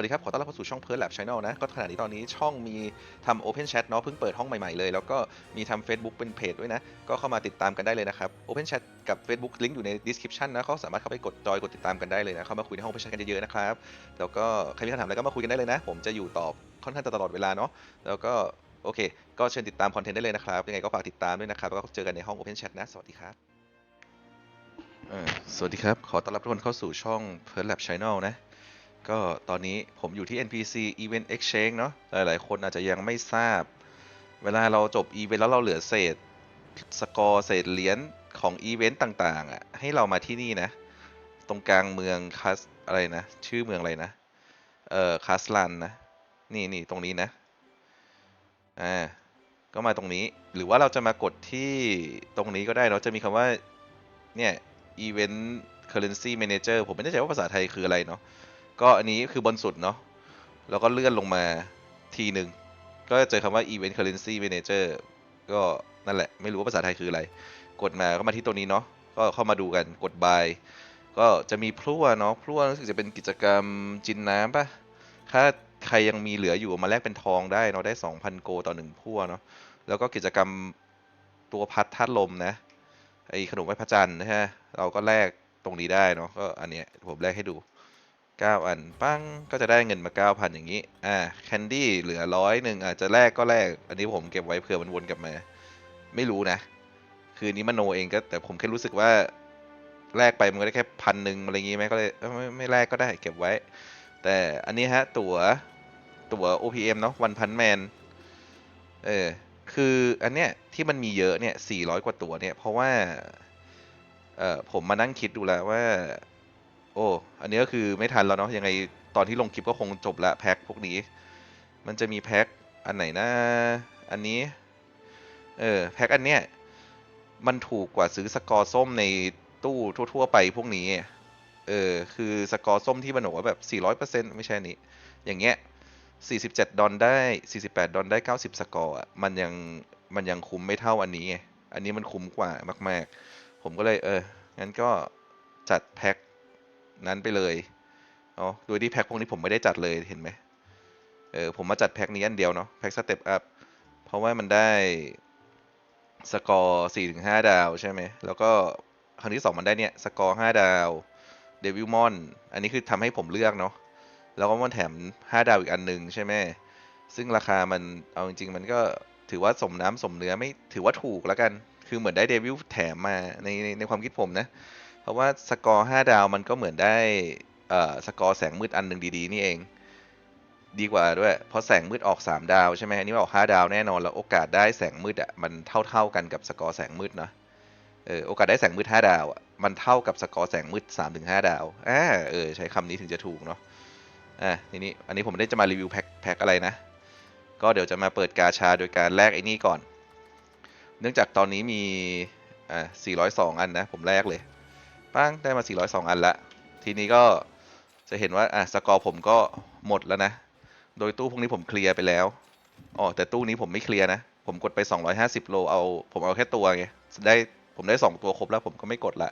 สวัสดีครับ ขอต้อนรับเข้าสู่ช่อง p e r Lab Channel นะ ก็ขณะนี้ตอนนี้ช่องมีทำ Open Chat เนาะเพิ่งเปิดห้องใหม่ๆเลย แล้วก็มีทำ Facebook เป็นเพจด้วยนะ ก็เข้ามาติดตามกันได้เลยนะครับ Open Chat กับ Facebook ลิงก์อยู่ใน description นะเขาสามารถเข้าไปกดจอยกดติดตามกันได้เลยนะ เข้ามาคุยในห้อง Open Chat กันเยอะๆนะครับ แล้วก็ใครมีคำถามอะไรก็มาคุยกันได้เลยนะ ผมจะอยู่ตอบค่อนข้างจะตลอดเวลาเนาะ แล้วก็โอเค ก็เชิญติดตามคอนเทนต์ได้เลยนะครับ ยังไงก็ฝากติดตามด้วยนะครับ แล้วก็เจอกันในห้อง Open Chat นะ สวัสดีครับเอ่อสวัสดีครับ ขอต้อนรับทุกคนเข้าสู่ช่อง p e r Lab Channel นะ ก็ตอนนี้ผมอยู่ที่ NPC Event Exchange เนาะหลาย ๆ คนอาจจะยังไม่ทราบ เวลาเราจบอีเวนต์แล้วเราเหลือเศษสกอร์เศษเหรียญของอีเวนต์ต่างๆอะให้เรามาที่นี่นะ ตรงกลางเมืองคัสอะไรนะ ชื่อเมืองอะไรนะ เอ่อคัสลันนะ นี่นี่ตรงนี้นะ อ่า ก็มาตรงนี้ หรือว่าเราจะมากดที่ตรงนี้ก็ได้เนาจะมีคำว่า เนี่ย Event Currency Manager ผมไม่แน่ใจว่าภาษาไทยคืออะไรเนาะ ก็อันนี้คือบนสุดเนาะแล้วก็เลื่อนลงมาทีหนึ่งก็จะเจอคำว่า Event Currency Manager ก็นั่นแหละ ไม่รู้ว่าภาษาไทยคืออะไร กดมาก็มาที่ตัวนี้เนาะก็เข้ามาดูกันกด buy ก็จะมีพลั่วเนาะพลั่วรู้สึกจะเป็นกิจกรรมจินน้ำปะถ้าใครยังมีเหลืออยู่มาแลกเป็นทองได้เนาะได้ 2,000 โกต่อหนึ่งพลั่วเนาะแล้วก็กิจกรรมตัวพัดธาตุลมนะไอขนมไหว้พระจันทร์นะฮะเราก็แลกตรงนี้ได้เนาะก็อันเนี้ยผมแลกให้ดู 9 อันปั้งก็จะได้เงินมา 9,000 อย่างนี้อ่าแคนดี้เหลือร้อยหนึ่งอาจจะแลกก็แลกอันนี้ผมเก็บไว้เผื่อมันวนกลับมา ไม่รู้นะ คือนนี้มโนเองก็แต่ผมแค่รู้สึกว่าแลกไปมันก็ได้แค่พันหนึ่งอะไรอย่างงี้ไหมก็เลยไม่ไม่แลกก็ได้เก็บไว้ แต่อันนี้ฮะ ตั๋วตั๋ว OPM เนาะวันพันแมนเออคืออันเนี้ยที่มันมีเยอะเนี่ย400 กว่าตั๋วเนี่ยเพราะว่าเออผมมานั่งคิดดูแล้วว่า โอ้ อันนี้ก็คือไม่ทันแล้วเนาะยังไงตอนที่ลงคลิปก็คงจบละแพ็คพวกนี้ มันจะมีแพ็คอันไหนนะ อันนี้ เออแพ็คอันเนี้ยมันถูกกว่าซื้อสกอร์ส้มในตู้ทั่ว ๆ ไปพวกนี้ เออ คือสกอร์ส้มที่มันบอกว่าแบบ 400%ไม่ใช่นี้ อย่างเงี้ย 47 ดอลได้ 48 ดอลได้ 90 สกอร์อะมันยัง มันยังคุ้มไม่เท่าอันนี้ไงอันนี้มันคุ้มกว่ามาก ๆ ผมก็เลยเออ งั้นก็จัดแพ็ค นั้นไปเลยเนาะโดยที่แพ็คพวกนี้ผมไม่ได้จัดเลยเห็นไหมเออผมมาจัดแพ็คนี้อันเดียวเนาะแพ็คสเต็ปอัพเพราะว่ามันได้สกอร์4ถึง5ดาวใช่ไหมแล้วก็ครั้งที่2มันได้เนี่ยสกอร์5ดาวเดวิลมอนอันนี้คือทำให้ผมเลือกเนาะแล้วก็มันแถม5ดาวอีกอันหนึ่งใช่ไหมซึ่งราคามันเอาจริงๆ มันก็ถือว่าสมน้ำสมเนื้อไม่ถือว่าถูกแล้วกัน คือเหมือนได้เดวิลแถมมาในในในความคิดผมนะ เพราะว่าสกอร์5ดาวมันก็เหมือนได้เอ่อสกอร์แสงมืดอันหนึ่งดีๆ นี่เอง ดีกว่าด้วย เพราะแสงมืดออก 3 ดาวใช่ไหมอันนี้ออก 5 ดาวแน่นอนแล้วโอกาสได้แสงมืดอะมันเท่าๆกันกับสกอร์แสงมืดเนาะเออโอกาสได้แสงมืด 5 ดาวอะมันเท่ากับสกอร์แสงมืด 3-5 ดาวอ่าเออใช้คำนี้ถึงจะถูกเนาะอะทีนี้อันนี้ผมไม่ได้จะมารีวิวแพ็คแพ็คอะไรนะ ก็เดี๋ยวจะมาเปิดกาชาโดยการแลกไอ้นี่ก่อน เนื่องจากตอนนี้มีอ่า402 อันนะ ผมแลกเลย ปั้งได้มา 402 อันละ ทีนี้ก็จะเห็นว่าอะสกอร์ผมก็หมดแล้วนะ โดยตู้พวกนี้ผมเคลียร์ไปแล้วอ๋อแต่ตู้นี้ผมไม่เคลียร์นะ ผมกดไป 250 โลเอา ผมเอาแค่ตัวไงได้ผมได้ 2 ตัวครบแล้วผมก็ไม่กดละ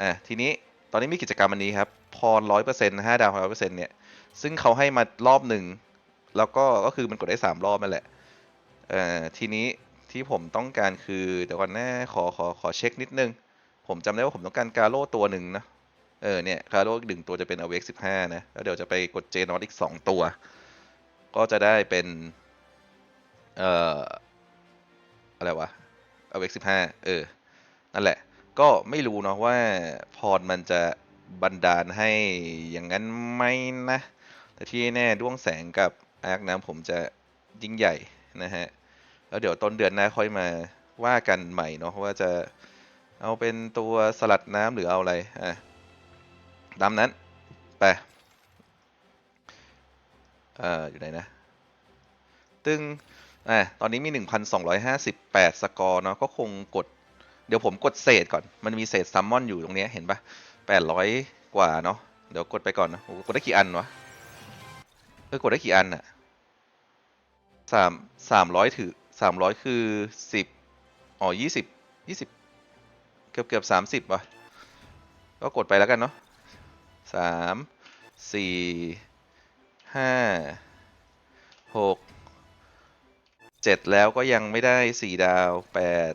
อะทีนี้ตอนนี้มีกิจกรรมอันนี้ครับพรร้อยเปอร์เซ็นต์ห้าดาวร้อยเปอร์เซ็นต์เนี่ย ซึ่งเขาให้มารอบหนึ่ง แล้วก็ ก็คือมันกดได้สามรอบนั่นแหละ เอ่อ ทีนี้ที่ผมต้องการคือ เดี๋ยวก่อนนะขอ ขอ ขอเช็คนิดนึง ผมจำได้ว่าผมต้องการกาโร่ตัวหนึ่งนะ เออเนี่ยกาโร่อีกหนึ่งตัวจะเป็นอเวกสิบห้านะ แล้วเดี๋ยวจะไปกดเจนอตอีกสองตัว ก็จะได้เป็น เอ่อ อะไรวะอเวกสิบห้าเออ นั่นแหละ ก็ไม่รู้เนาะว่าพรมันจะบันดาลให้อย่างนั้นไหมนะ แต่ที่แน่ด้วงแสงกับอาร์คน้ำผมจะยิ่งใหญ่นะฮะ แล้วเดี๋ยวต้นเดือนหน้าค่อยมาว่ากันใหม่เนาะว่าจะ เอาเป็นตัวสลัดน้ำหรือเอาอะไรอะตามนั้น ไปเอ่ออยู่ไหนนะตึงอะตอนนี้มี 1,258 สกอร์เนาะก็คงกด เดี๋ยวผมกดเศษก่อน มันมีเศษซัมมอนอยู่ตรงนี้เห็นปะ800 กว่าเนาะเดี๋ยวกดไปก่อนนะโหกดได้กี่อันวะเออกดได้กี่อันอะสามสามร้อยถือสามร้อยคือสิบอ๋อยี่สิบยี่สิบ เกือบเกือบสามสิบว่ะ ก็กดไปแล้วกันเนาะสามสี่ห้าหกเจ็ดแล้วก็ยังไม่ได้สี่ดาวแปด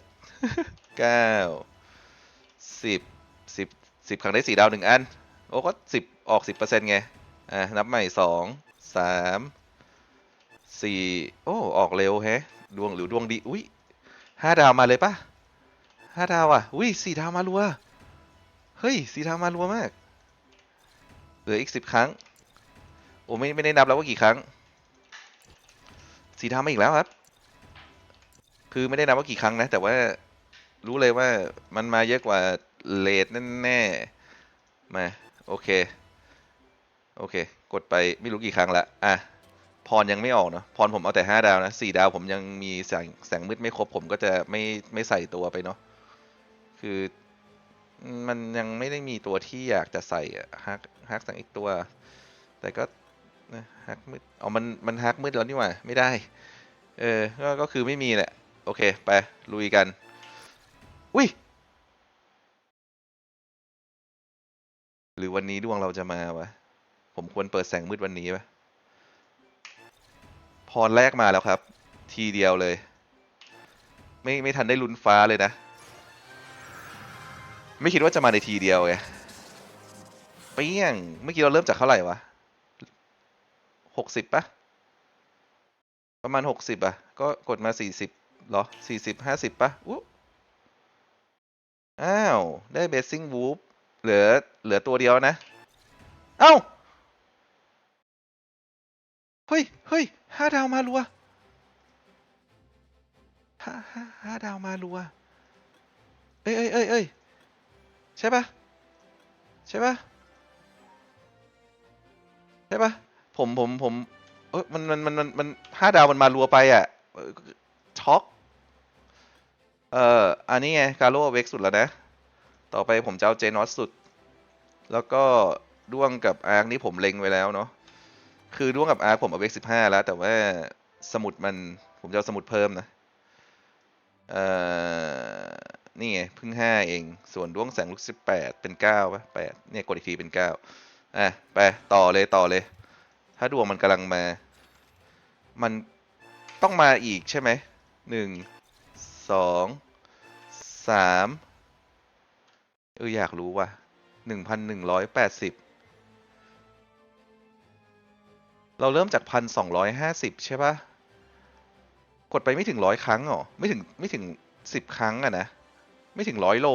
เก้าสิบสิบสิบครั้งได้สี่ดาวหนึ่งอัน โอ้ก็สิบออกสิบเปอร์เซ็นต์ไง อะนับใหม่สองสามสี่โอ้ ออกเร็วแฮะ ดวงหรือดวงดี อุ้ยห้าดาวมาเลยปะ ห้าดาวอะอุ้ยสี่ดาวมารัว เฮ้ยสี่ดาวมารัวมาก เหลืออีกสิบครั้ง โอ้ไม่ไม่ได้นับแล้วว่ากี่ครั้งสีดาวมาอีกแล้วครับ คือไม่ได้นับว่ากี่ครั้งนะ แต่ว่ารู้เลยว่ามันมาเยอะกว่าเลทแน่ๆ มา โอเค โอเค กดไปไม่รู้กี่ครั้งละ อะ พรยังไม่ออกเนาะ พรผมเอาแต่ห้าดาวนะสี่ดาวผมยังมีแสงแสงมืดไม่ครบ ผมก็จะไม่ไม่ใส่ตัวไปเนาะ คือมันยังไม่ได้มีตัวที่อยากจะใส่ฮักฮักสังอีกตัว แต่ก็ฮักมืดเอมันมันฮักมืดแล้วนี่หว่าไม่ได้ เออก็ก็คือไม่มีแหละ โอเค ไปลุยกัน อุ้ยหรือวันนี้ดวงเราจะมาวะ ผมควรเปิดแสงมืดวันนี้ปะพรแรกมาแล้วครับ ทีเดียวเลย ไม่ไม่ทันได้ลุ้นฟ้าเลยนะ ไม่คิดว่าจะมาในทีเดียวไงเปี้ยงเมื่อกี้เราเริ่มจากเท่าไหร่วะหกสิบปะประมาณหกสิบอะ ก็กดมาสี่สิบหรอสี่สิบห้าสิบปะอุ๊อ้าว ได้เบสซิ่งวูฟเหลือ เหลือตัวเดียวนะ เอ้า เฮ้ยเฮ้ยห้าดาวมารัวห้าห้าห้าดาวมารัว เอ้ยเอ้ยเอ้ยเอ้ย ใช่ปะใช่ปะใช่ปะผมผมผมเอยมันมันมันมันมันห้าดาวมันมารัวไปอะเอ่อช็อกเอ่ออันนี้ไงกาโร่เวกสุดแล้วนะ ต่อไปผมจะเอาเจนอสสุด แล้วก็ด้วงกับอาร์คนี่ผมเล็งไว้แล้วเนาะคือด้วงกับอาร์คผมเอาเวกสิบห้าแล้ว แต่ว่าสมุดมันผมจะเอาสมุดเพิ่มนะเอ่อ นี่ไงพิ่งห้าเอง ส่วนดวงแสงลุกสิบแปดเป็นเก้าป่ะแปดเนี่ยกดอีกทีเป็นเก้าอะไปต่อเลยต่อเลย ถ้าดวงมันกำลังมา มันต้องมาอีกใช่ไหมหนึ่งสองสามเอออยากรู้ว่ะหนึ่งพันหนึ่งร้อยแปดสิบเราเริ่มจากพันสองร้อยห้าสิบใช่ปะกดไปไม่ถึงร้อยครั้งหรอ ไม่ถึงไม่ถึงสิบครั้งอะนะ ไม่ถึงร้อยโล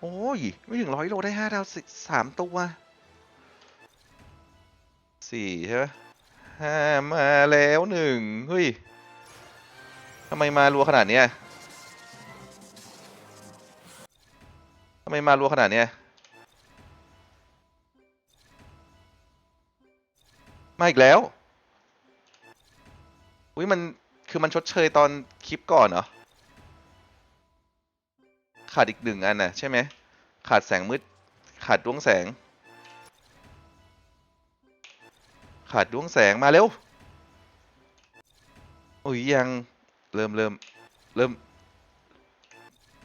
โอ้ย ไม่ถึงร้อยโลได้ห้าดาวสิสามตัวสี่ใช่ไหมห้ามาแล้วหนึ่งเฮ้ยทำไมมารัวขนาดเนี้ยทำไมมารัวขนาดเนี้ยมาอีกแล้ว อุ้ยมันคือมันชดเชยตอนคลิปก่อนเหรอ ขาดอีกหนึ่งอันน่ะใช่ไหมขาดแสงมืด ขาดดวงแสง ขาดดวงแสงมาเร็วโอ้ยยังเริ่มเริ่มเริ่ม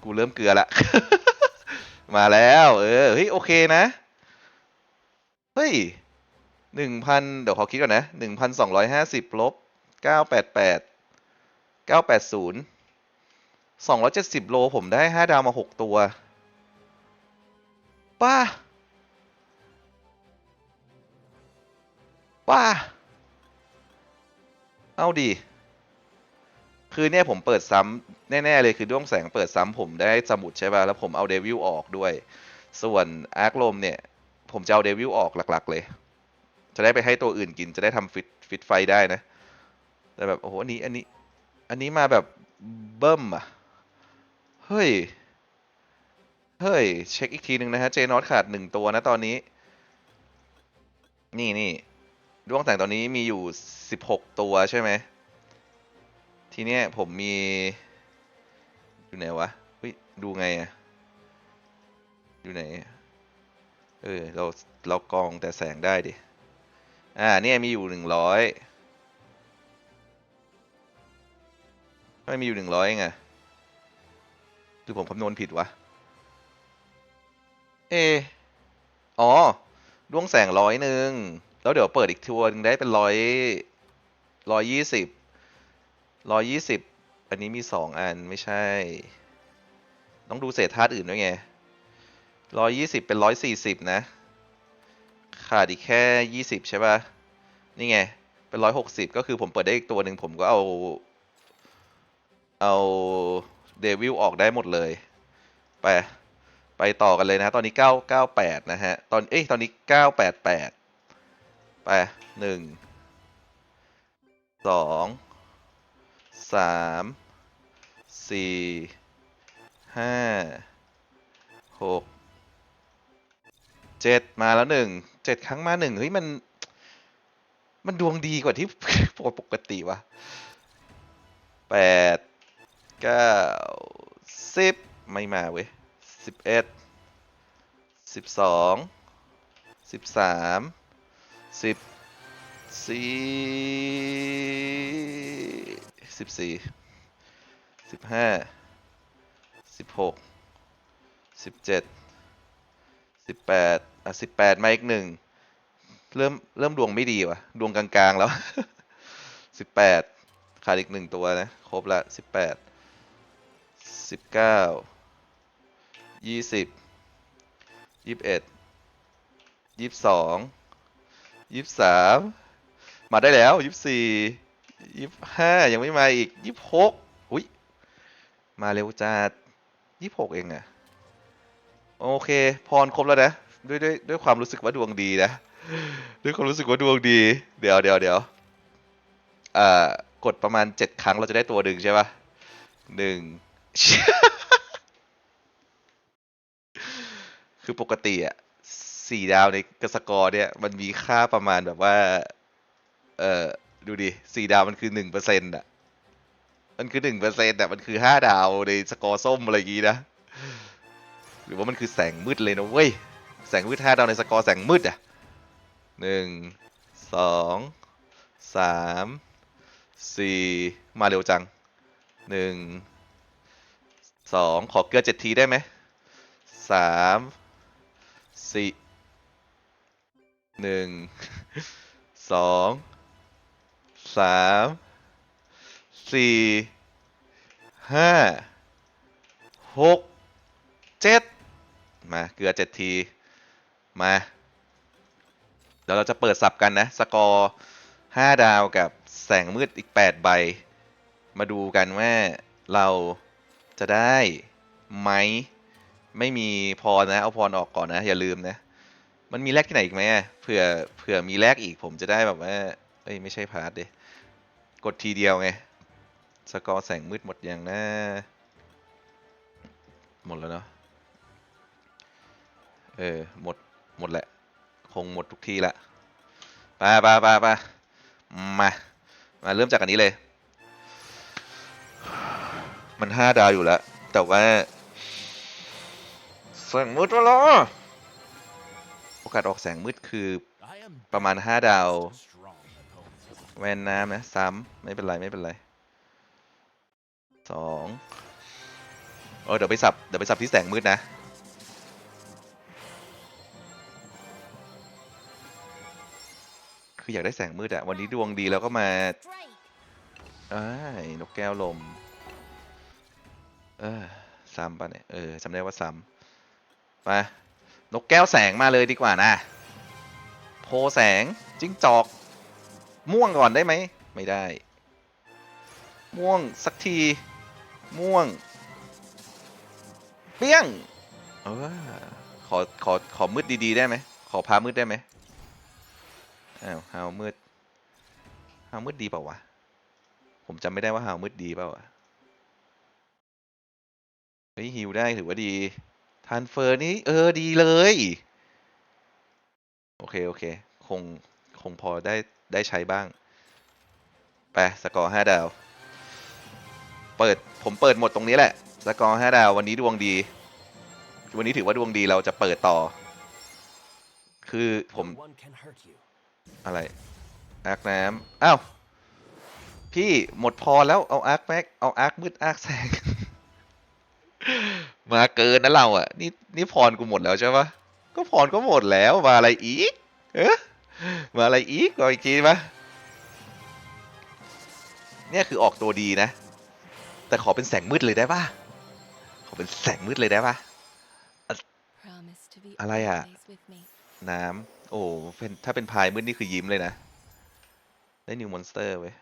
กูเริ่มเกลือละ มาแล้ว เออเฮ้ยโอเคนะ เฮ้ยหนึ่งพันเดี๋ยวขอคิดก่อนนะหนึ่งพันสองร้อยห้าสิบลบเก้าแปดแปดเก้าแปดศูนย์ สองร้อยเจ็ดสิบโลผมได้ห้าดาวมาหกตัว ป้า ป้า เอาดี คือเนี่ยผมเปิดซ้ำแน่ ๆ เลยคือด้วงแสงเปิดซ้ำผมได้สมุดใช่ป่ะ แล้วผมเอาเดวิลออกด้วย ส่วนอาร์คลมเนี่ย ผมจะเอาเดวิลออกหลัก ๆ เลย จะได้ไปให้ตัวอื่นกินจะได้ทำฟิตฟิตไฟได้นะ แต่แบบ โอ้โห อันนี้ อันนี้ อันนี้มาแบบเบิ้มอะ เฮ้ย เฮ้ย เช็คอีกทีหนึ่งนะฮะ เจนอตขาดหนึ่งตัวนะตอนนี้ นี่นี่ดวงแต่งตอนนี้มีอยู่สิบหกตัวใช่ไหม ทีเนี้ยผมมี อยู่ไหนวะเฮ้ยดูไงอะอยู่ไหน เออ เรา เรากรองแต่แสงได้ดิ อ่า เนี่ยมีอยู่หนึ่งร้อยไม่มีอยู่หนึ่งร้อยไง รือผมคำนวณผิดวะ เอ อ๋อ ดวงแสงร้อยหนึ่ง แล้วเดี๋ยวเปิดอีกทัวร์หนึงได้เป็นร้อยร้อยยี่สิบร้อยยี่สิบ อันนี้มีสองอันไม่ใช่ ต้องดูเศษธาตุอื่นด้วยไงร้อยยี่สิบเป็นร้อยสี่สิบนะ ขาดอีกแค่ยี่สิบใช่ป่ะ นี่ไง เป็นร้อยหกสิบก็คือผมเปิดได้อีกตัวหนึ่งผมก็เอา เอา เดวิลออกได้หมดเลย ไป ไปต่อกันเลยนะ ตอนนี้เก้าเก้าแปดนะฮะ ตอน เอ้ย ตอนนี้เก้าแปดแปดไปหนึ่งสองสามสี่ห้าหกเจ็ดมาแล้วหนึ่งเจ็ดครั้งมาหนึ่งเฮ้ยมัน มันดวงดีกว่าที่ปกติวะแปด เก้าสิบไม่มาเว้ยสิบเอ็ดสิบสองสิบสามสิบสี่สิบสี่สิบห้าสิบหกสิบเจ็ดสิบแปดอะสิบแปดมาอีกหนึ่งเริ่มเริ่มดวงไม่ดีว่ะ ดวงกลางๆแล้วสิบแปดขาดอีกหนึ่งตัวนะ ครบละสิบแปด สิบเก้ายี่สิบยี่สิบเอ็ดยี่สิบสองยี่สิบสามมาได้แล้วยี่สิบสี่ยี่สิบห้ายังไม่มาอีกยี่สิบหกอุ้ยมาเร็วจัดยี่สิบหกเองอะโอเคพรครบแล้วนะด้วยด้วยด้วยความรู้สึกว่าดวงดีนะด้วยความรู้สึกว่าดวงดี เดี๋ยวเดี๋ยวเดี๋ยวอ่ากดประมาณเจ็ดครั้งเราจะได้ตัวหนึ่งใช่ปะหนึ่ง คือปกติอะสี่ดาวในกสกอร์เนี่ย มันมีค่าประมาณแบบว่า เออดูดิสี่ดาวมันคือหนึ่งเปอร์เซ็นต์อะมันคือหนึ่งเปอร์เซ็นต์อะมันคือห้าดาวในสกอร์ส้มอะไรอย่างงี้นะ หรือว่ามันคือแสงมืดเลยนะเว้ย แสงมืดห้าดาวในสกอร์แสงมืดอะหนึ่งสองสามสี่มาเร็วจังหนึ่ง สองขอเกลือเจ็ดทีได้ไหมสามสี่หนึ่งสองสามสี่ห้าหกเจ็ดมาเกลือเจ็ดที มาเดี๋ยวเราจะเปิดสับกันนะ สกอร์ห้าดาวกับแสงมืดอีกแปดใบ มาดูกันว่าเรา จะได้ไหมไม่มีพรนะ เอาพรออกก่อนนะ อย่าลืมนะ มันมีแลกที่ไหนอีกไหมเผื่อเผื่อมีแลกอีกผมจะได้แบบว่าเอ้ยไม่ใช่พาร์ทเดกดทีเดียวไง สกอร์แสงมืดหมดยังนะ หมดแล้วเนาะเออหมดหมดแหละ คงหมดทุกที่ละไปไปไปไปมา มาเริ่มจากอันนี้เลย มันห้าดาวอยู่แล้ว แต่ว่าแสงมืดแล้วเหรอโอกาสออกแสงมืดคือประมาณห้าดาว แวนน้ำนะซ้ำไม่เป็นไร ไม่เป็นไรสองเออเดี๋ยวไปสับ เดี๋ยวไปสับที่แสงมืดนะคืออยากได้แสงมืดอะวันนี้ดวงดีแล้วก็มาอ้ายนกแก้วลม เออซ้ำปะเนี่ย เออจำได้ว่าซ้ำไปนกแก้วแสงมาเลยดีกว่านะ โพแสงจิ้งจอก ม่วงก่อนได้ไหม ไม่ได้ ม่วงสักที ม่วง เปี้ยง เออขอ ขอ ขอมืดดีๆ ได้ไหม ขอพามืดได้ไหมอ้าวฮาวมืดฮาวมืดดีเปล่าวะ ผมจำไม่ได้ว่าฮาวมืดดีเปล่าวะ ฮ้ยฮิวได้ถือว่าดีทานเฟอร์นี่เออดีเลย โอเค โอเค คง คงพอได้ ได้ใช้บ้าง ไป สกอร์ห้าดาว เปิด ผมเปิดหมดตรงนี้แหละ สกอร์ห้าดาว วันนี้ดวงดี วันนี้ถือว่าดวงดีเราจะเปิดต่อ คือผมอะไรอาร์คน้ำอ้าว พี่หมดพอแล้วเอาอาร์คแม็กเอาอาร์คมืดอาร์คแสง มาเกินนะเราอะ นี่นี่พรกูหมดแล้วใช่ปะก็พรก็หมดแล้วมาอะไรอีก เอ๊ะมาอะไรอีกรออีกทีปะเนี่ยคือออกตัวดีนะ แต่ขอเป็นแสงมืดเลยได้ปะขอเป็นแสงมืดเลยได้ปะอะไรอะ น้ำโอ้เป็นถ้าเป็นพายมืดนี่คือยิ้มเลยนะ ได้นิวมอนสเตอร์เว้ย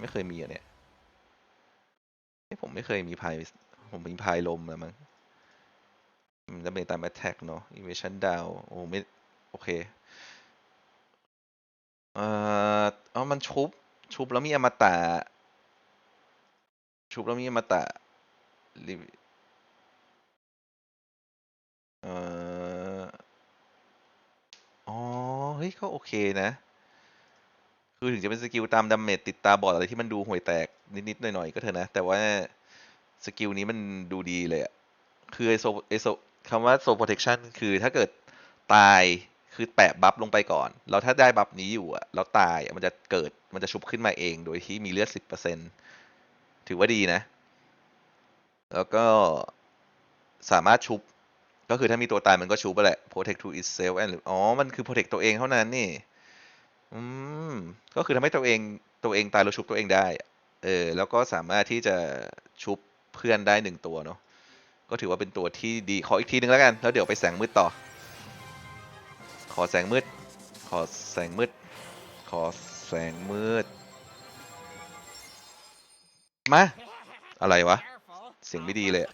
ไม่เคยมีอะเนี่ยเอ้ยผมไม่เคยมีพาย ผมมีพายลมแล้วมั้งมันจะเป็นตาม attack เนาะ evasion down โอ้ไม่โอเคเอ่อเอามันชุบ ชุบแล้วมีอมตะ ชุบแล้วมีอมตะเอ่ออ๋อ เฮ้ยก็โอเคนะ คือถึงจะเป็นสกิลตามดาเมจติดตาบอดอะไรที่มันดูห่วยแตกนิด ๆ หน่อย ๆ ก็เถอะนะ แต่ว่า สกิลนี้มันดูดีเลยอะคือไอโซไอโซคำว่าโซโปรเทคชันคือถ้าเกิดตายคือแปะบัฟลงไปก่อน แล้วถ้าได้บัฟนี้อยู่อะแล้วตายมันจะเกิดมันจะชุบขึ้นมาเองโดยที่มีเลือดสิบเปอร์เซ็นถือว่าดีนะ แล้วก็สามารถชุบ ก็คือถ้ามีตัวตายมันก็ชุบไปแหละ protect to itself and อ๋อ มันคือ protect ตัวเองเท่านั้นนี่ อืม ก็คือทำให้ตัวเองตัวเองตายแล้วชุบตัวเองได้ เออ แล้วก็สามารถที่จะชุบ เพื่อนได้หนึ่งตัวเนาะก็ถือว่าเป็นตัวที่ดีขออีกทีหนึ่งแล้วกัน แล้วเดี๋ยวไปแสงมืดต่อ ขอแสงมืด ขอแสงมืด ขอแสงมืด มา อะไรวะ เสียงไม่ดีเลย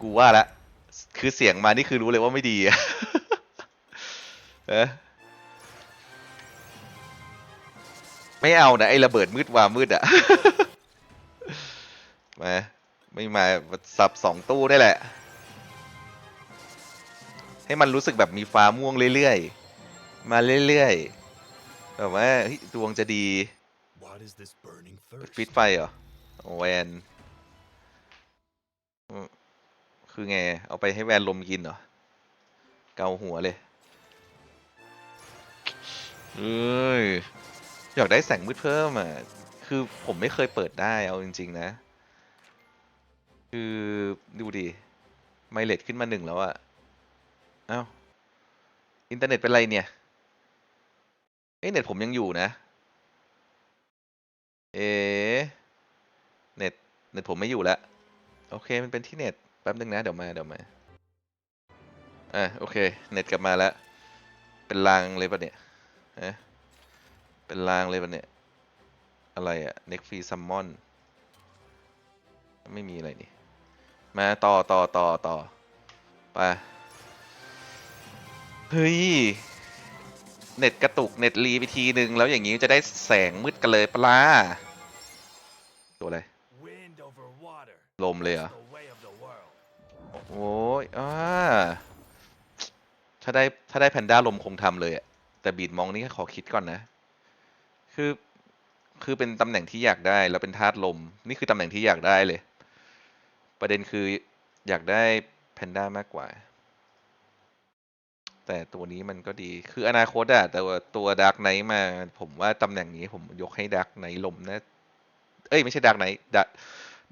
กูว่าละ คือเสียงมานี่คือรู้เลยว่าไม่ดีอะเออไม่เอานะไอ้ระเบิดมืดวามืดอะ มาไม่มาสับสองตู้ได้แหละ ให้มันรู้สึกแบบมีฟ้าม่วงเรื่อยๆ มาเรื่อยๆ แบบว่าเฮ้ยดวงจะดี What is this burning thirst? ฟิตไฟเหรอโอ้แวนอืมคือไง เอาไปให้แวนลมกินเหรอ เกาหัวเลยเอ้ยอยากได้แสงมืดเพิ่มอะ คือผมไม่เคยเปิดได้เอาจริง ๆ นะ คือดูดิ ไมเลดขึ้นมาหนึ่งแล้วอะเอ้า อินเทอร์เน็ตเป็นไรเนี่ยเอ้เน็ตผมยังอยู่นะ เอเน็ต เน็ตผมไม่อยู่แล้วโอเค มันเป็นที่เน็ต แป๊บนึงนะ เดี๋ยวมา เดี๋ยวมา อะ โอเค เน็ตกลับมาแล้ว เป็นรางเลยปะเนี่ยฮะเป็นรางเลยปะเนี่ย อะไรอะเน็กฟรีซัมมอนไม่มีอะไรนี่ มาต่อต่อต่อต่อไปเฮ้ยเน็ตกระตุกเน็ตรีไปทีนึงแล้วอย่างนี้จะได้แสงมืดกันเลยปล่ะตัวอะไรลมเลยเหรอโอ้ยอ่าถ้าได้ถ้าได้แพนด้าลมคงทำเลยอะแต่บีดมองนี่ขอคิดก่อนนะ คือคือเป็นตำแหน่งที่อยากได้แล้วเป็นธาตุลม นี่คือตำแหน่งที่อยากได้เลย ประเด็นคืออยากได้แพนด้ามากกว่า แต่ตัวนี้มันก็ดีคืออนาคตอะแต่ว่าตัวดาร์กไนท์มา ผมว่าตำแหน่งนี้ผมยกให้ดาร์กไนท์ลมนะเอ้ยไม่ใช่ดาร์กไนท์ดา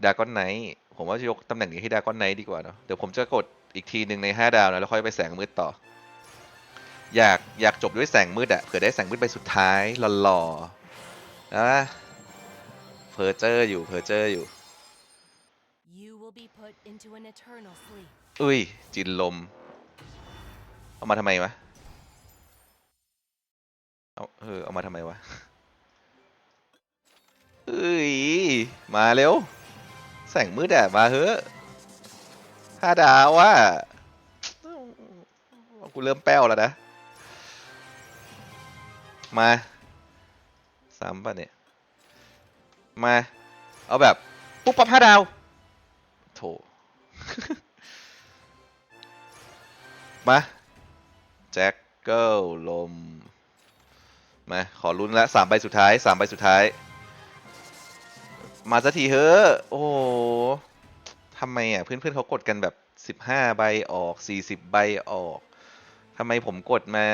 ดากอนไนท์ผมว่าจะยกตำแหน่งนี้ให้ดากอนไนท์ดีกว่าเนาะเดี๋ยวผมจะกดอีกทีหนึ่งในห้าดาวนะแล้วค่อยไปแสงมืดต่อ อยากอยากจบด้วยแสงมืดอะเผื่อได้แสงมืดไปสุดท้ายหล่อๆนะเพอเจอร์อยู่เพอเจอร์อยู่ into an eternal sleep. อุ้ย จินลม เอามาทำไมวะ เอาเออเอามาทำไมวะเอ้ย มาเร็ว แสงมืดอะมาเฮ้อะห้าดาวว่ะกูเริ่มแป้วแล้วนะ มาสามป่ะเนี่ย มา เอาแบบ ปุ๊บปั๊บห้าดาว โถ มาแจ็คเกิลลมมาขอลุ้นละสามใบสุดท้ายสามใบสุดท้าย มาสักทีเฮ้อะโอ้ทำไมอะเพื่อนๆเขากดกันแบบสิบห้าใบออกสี่สิบใบออกทำไมผมกดมา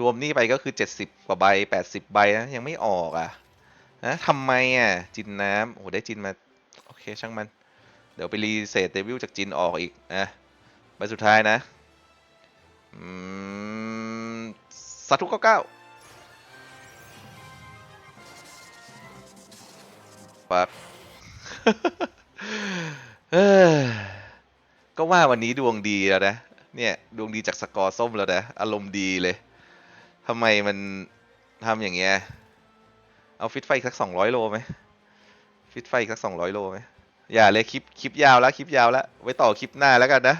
รวมนี่ไปก็คือเจ็ดสิบกว่าใบแปดสิบใบนะยังไม่ออกอะนะทำไมอะจินน้ำโอ้ได้จินมา โอเคช่างมัน เดี๋ยวไปรีเซตเดวิลจากจินออกอีกนะ ใบสุดท้ายนะอืมสาธุเก้าเก้าปักเอ้ยก็ว่าวันนี้ดวงดีแล้วนะ เนี่ยดวงดีจากสกอร์ส้มแล้วนะ อารมณ์ดีเลยทำไมมันทำอย่างเงี้ย เอาฟิตไฟอีกสักสองร้อยโลไหม ฟิตไฟอีกสักสองร้อยโลไหม อย่าเลยคลิปคลิปยาวแล้วคลิปยาวแล้ว ไว้ต่อคลิปหน้าแล้วกันนะ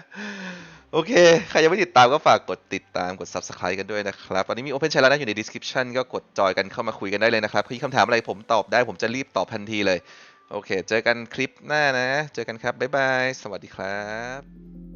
โอเค ใครยังไม่ติดตามก็ฝากกดติดตามกด subscribe กันด้วยนะครับ ตอนนี้มี Open Chat แล้วนะอยู่ใน description ก็กดจอยกันเข้ามาคุยกันได้เลยนะครับมีคำถามอะไรผมตอบได้ผมจะรีบตอบทันทีเลย โอเค เจอกันคลิปหน้านะ เจอกันครับ บ๊ายบาย สวัสดีครับ